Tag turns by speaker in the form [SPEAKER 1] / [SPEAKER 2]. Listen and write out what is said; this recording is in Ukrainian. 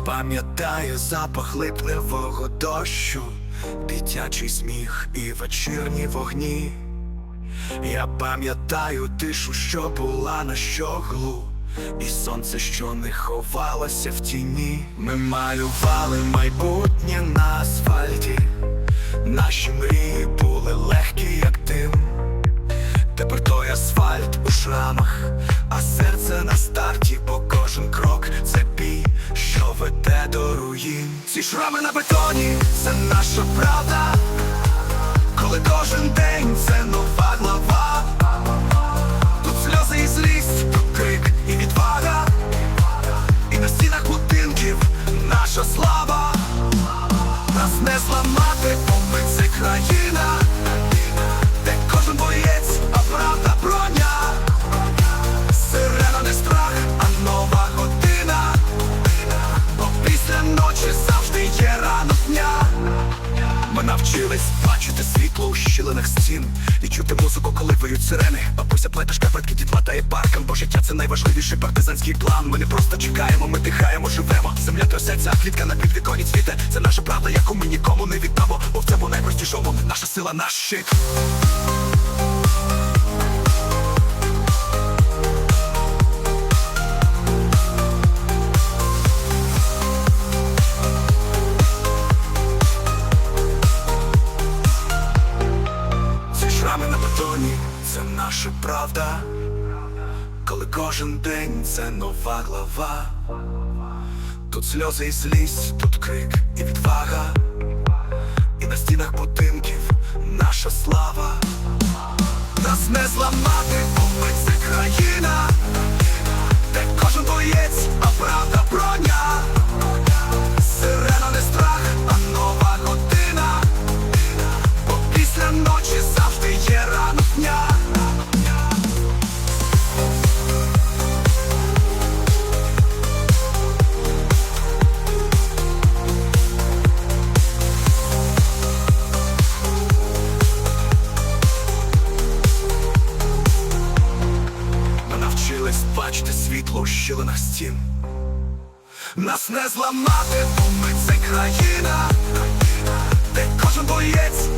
[SPEAKER 1] Пам'ятаю запах липневого дощу, дитячий сміх і вечірні вогні. Я пам'ятаю тишу, що була на щоглу, і сонце, що не ховалося в тіні. Ми малювали майбутнє на асфальті, наші мрії були легкі, як дим. Тепер той асфальт у шрамах, руїн. Ці шрами на бетоні це наша правда, коли кожен день це нова глава. Тут сльози і злість, тут крик і відвага, і на стінах будинків наша слава. Нас не зламати, бо ми це країна, навчились бачити світло у щілинах стін І чути музику, коли виють сирени. Бабуся плете шкарпетки, та є паркан Бо життя це найважливіший партизанський план. Ми не просто чекаємо, ми дихаємо, живемо. Земля трясеться, а квітка на підвіконі цвіте Це наша правда, яку ми нікому не віддамо Бо в цьому найпростішому наша сила, наш щит це наша правда. Коли кожен день це нова глава. Тут сльози і злість, тут крик і відвага. І на стінах будинків наша слава. Нас не зламати, бо ми це країна, бачити світло у щілинах стін. Нас не зламати, бо ми це країна, де кожен боєць,